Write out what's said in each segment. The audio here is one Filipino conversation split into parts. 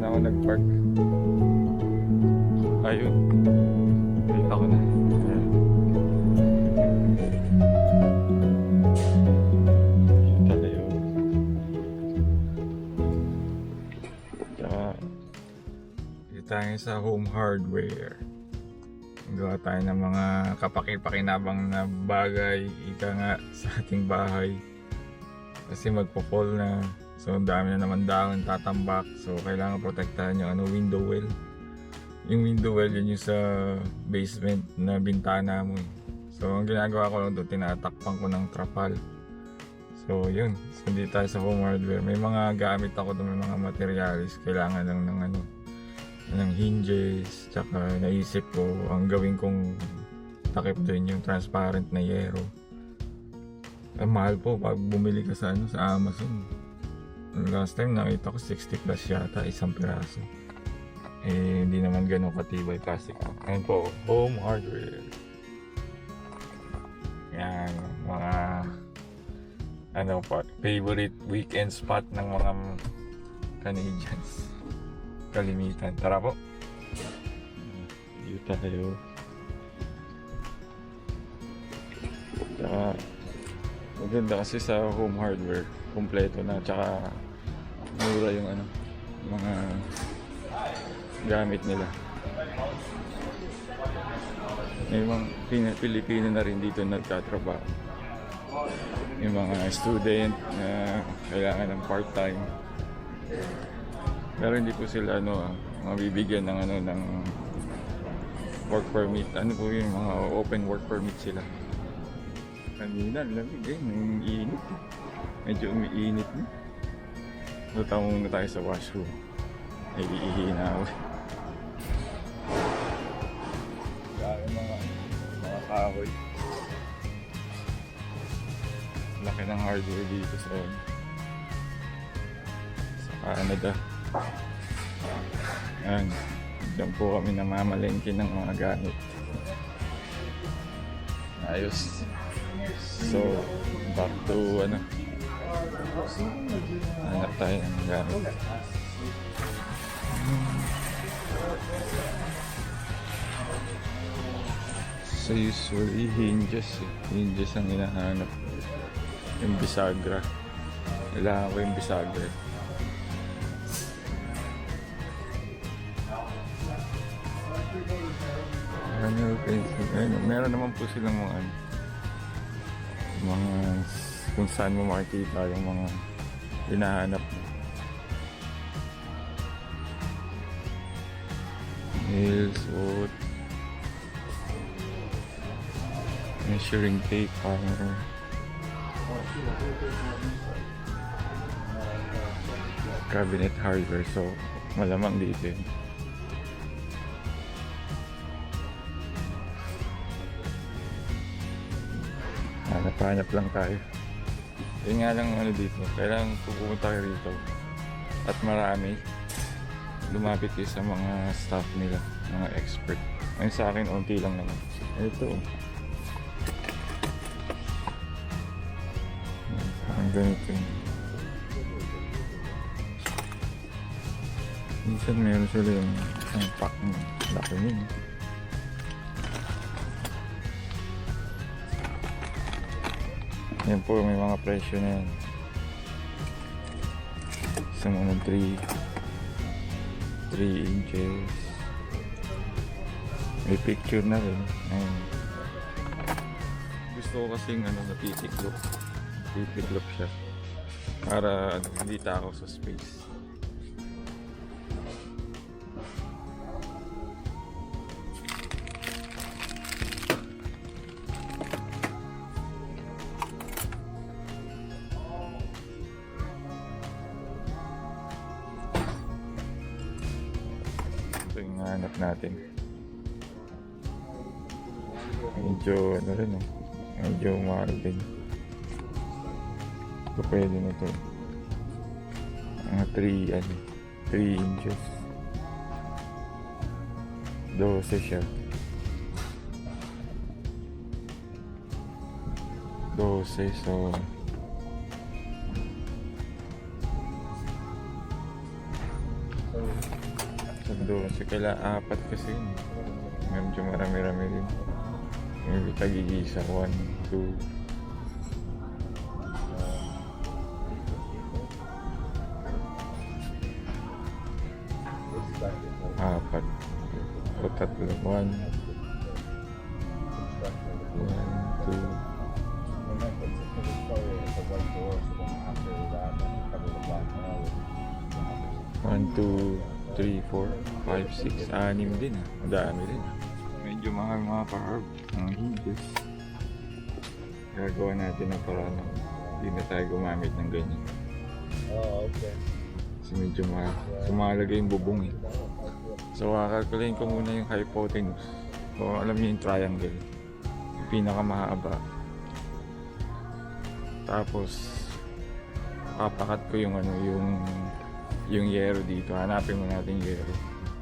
saan ako nag-park. Ayun. Kita ko na. Ayan. Pala yun. Tsaka, dito tayo sa home hardware. Gawa tayo ng mga kapaki-pakinabang na bagay, ika nga sa ating bahay. Kasi magpo-fall na. So, ang dami na naman dahon tatambak. So, kailangan protektahan yung ano, window well. Yung window well, yun yung sa basement na bintana mo. eh. So, ang ginagawa ko lang doon, tinatakpan ko ng trapal. So, yun. So, dito tayo sa home hardware. May mga gamit ako doon, may mga materialis. Kailangan lang ng ano, ng hinges. Tsaka naisip ko, ang gawin kong takip doon yung transparent na yero. Ang mahal po pag bumili ka sa ano sa Amazon. Last time nakita ko 60 plus yata isang piraso. Eh hindi naman ganun katibay plastic. Ayun po, home hardware. Yan, mga ano pa, favorite weekend spot ng mga Canadians. Kalimitan. Tara po. Dito tayo. Tsaka, maganda kasi sa home hardware, kumpleto na, tsaka mura yung ano, mga gamit nila. May mga Pilipino na rin dito nagtatrabaho. Yung mga student na kailangan ng part-time. Pero hindi po sila ano, ah, mabibigyan ng ano ng work permit. Ano po yung mga open work permit sila. Kanina, lamig eh. Ang init eh. Medyo umiinit na. Luta muna tayo sa washroom. Ay, iihi na ako. Kaya mga, mga kahoy. Laki ng hardware dito sa sa Canada. Yan. Diyan po kami namamalengke ng mga gamit. Ayos. So, back to ano. Hanap tayo ng gamit. So usually hinges eh. Hinges ang hinahanap. Yung bisagra. Kailangan ko yung bisagra. eh. Ano, pencil. Ayun, meron naman po silang mga ano, mga kung saan mo makikita yung mga hinahanap mo. Nails, wood, measuring tape, hanger. Cabinet hardware, so malamang dito yun. Hanap-hanap lang tayo. Yun nga lang ano dito, kailangan pupunta kayo rito. At marami, lumapit kayo sa mga staff nila, mga expert. Ngayon sa akin, unti lang naman. Ito. Ang ganito yun. Minsan meron sila yung isang pack ng laki yun. Yan po, may mga presyo na yan. Mga 3 3 inches. May picture na rin. Ayun. Gusto ko kasing ano, natitiklop. Natitiklop siya. Para hindi takaw sa space. Ito yung hanap natin. Medyo ano rin oh. Medyo mahal din. Ito pwede na to. Mga 3 ano. 3 inches. 12 siya. 12 so Doon sa kaila apat kasi yun. Medyo marami-rami din. Maybe tagigisa. One, two. Apat. O tatlo. One. One, two. One, two, three, four, five, six, anim din ah. Madami din. Medyo mahal mga ka-herb. Ang higis. Gagawa natin ng paraan na hindi na tayo gumamit ng ganyan. Oh, okay. Kasi medyo mahal. So mahalaga yung bubong eh. So kakalkulayin ko muna yung hypotenuse. So alam niyo yung triangle. Yung pinakamahaba. Tapos papakat ko yung ano yung yung yero dito. Hanapin mo natin yung yero.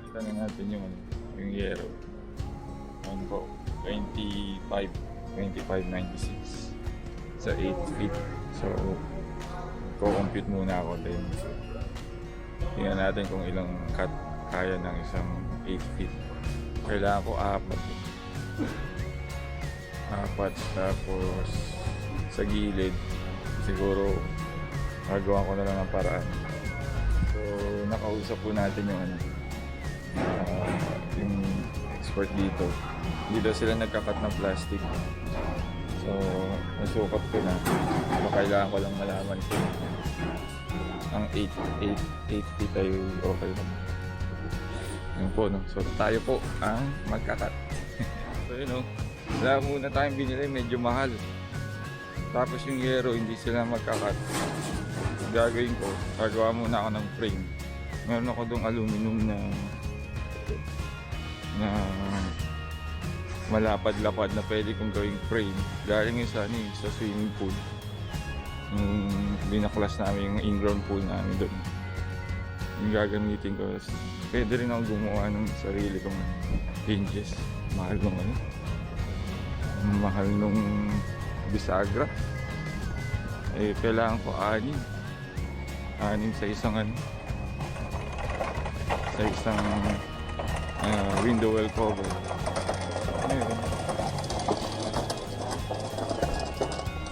Kita na natin yung ano, yung yero. Ano po? 25 25.96 sa 8 feet. So, ko-compute muna ako din. Tingnan natin kung ilang cut kaya ng isang 8 feet. Kailangan ko apat. apat tapos sa gilid siguro gagawa ko na lang ng paraan. So, nakausap po natin yung ano, ah, yung expert dito. Dito sila nagkakat ng plastic. So, nasukat ko na. So, kailangan ko lang malaman kung ang 8, 8, 8 feet ay okay na. Yun po, no? So, tayo po ang magkakat. so, yun, no? Wala muna tayong binili, medyo mahal. Tapos yung yero, hindi sila magkakat. Gagawin ko, gagawa muna ako ng frame. Meron ako dong aluminum na na malapad-lapad na pwede kong gawing frame. Galing yun sa, ano, eh, sa swimming pool. Yung binaklas namin yung in-ground pool namin doon. Yung gagamitin ko. Pwede rin ako gumawa ng sarili kong hinges. Mahal nung ano. Mahal nung bisagra. Eh, kailangan ko anim. Anim sa isang ano. Sa isang ah, window well cover. Ayun.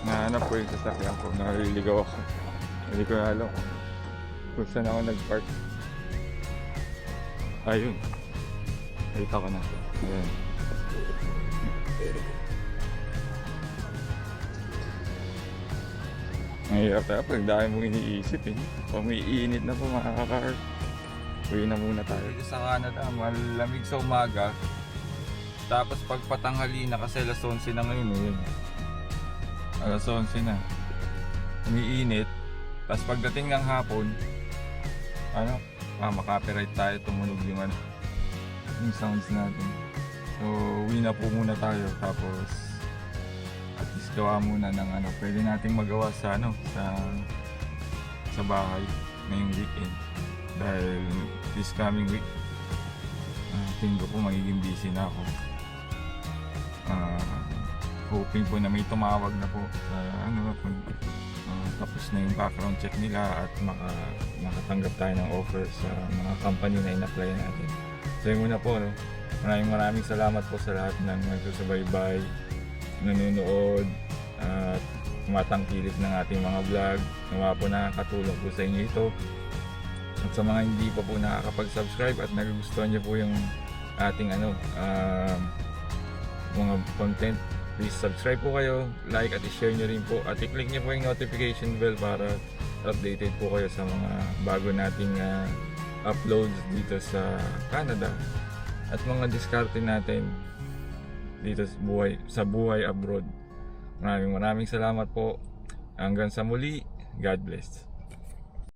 Nahanap ko yung sasakyan ko. Naliligaw ako. Hindi ko alam kung- saan ako nag-park. Ayun. Nakita ko na. Ayan. Mahirap tayo pag dami mong iniisip eh. Pag may init na po makakakar. Uwi na muna tayo. Dito sa Canada, malamig sa umaga. Tapos pag patanghali na kasi alas 11 na ngayon eh. yun. Alas 11 na. Umiinit. Tapos pagdating ng hapon, ano, ah, makapiright tayo, tumunog yung ano, yung sounds natin. So, uwi na po muna tayo. Tapos, least gawa muna ng ano, pwede nating magawa sa ano, sa sa bahay ngayong weekend. Dahil this coming week, uh, tingin ko po magiging busy na ako. Ah, hoping po na may tumawag na po sa ano kung ah, tapos na yung background check nila at maka, makatanggap tayo ng offer sa mga company na in-apply natin. So yun muna po, no? maraming maraming salamat po sa lahat ng nagsusubaybay, nanonood, at tumatangkilik ng ating mga vlog. Nawa po nakakatulong po sa inyo ito. At sa mga hindi pa po nakakapag-subscribe at nagugustuhan niyo po yung ating ano, um, mga content, please subscribe po kayo, like at i-share nyo rin po at i-click nyo po yung notification bell para updated po kayo sa mga bago nating ah, uploads dito sa Canada at mga diskarte natin dito sa buhay, sa buhay abroad. Maraming maraming salamat po. Hanggang sa muli, God bless.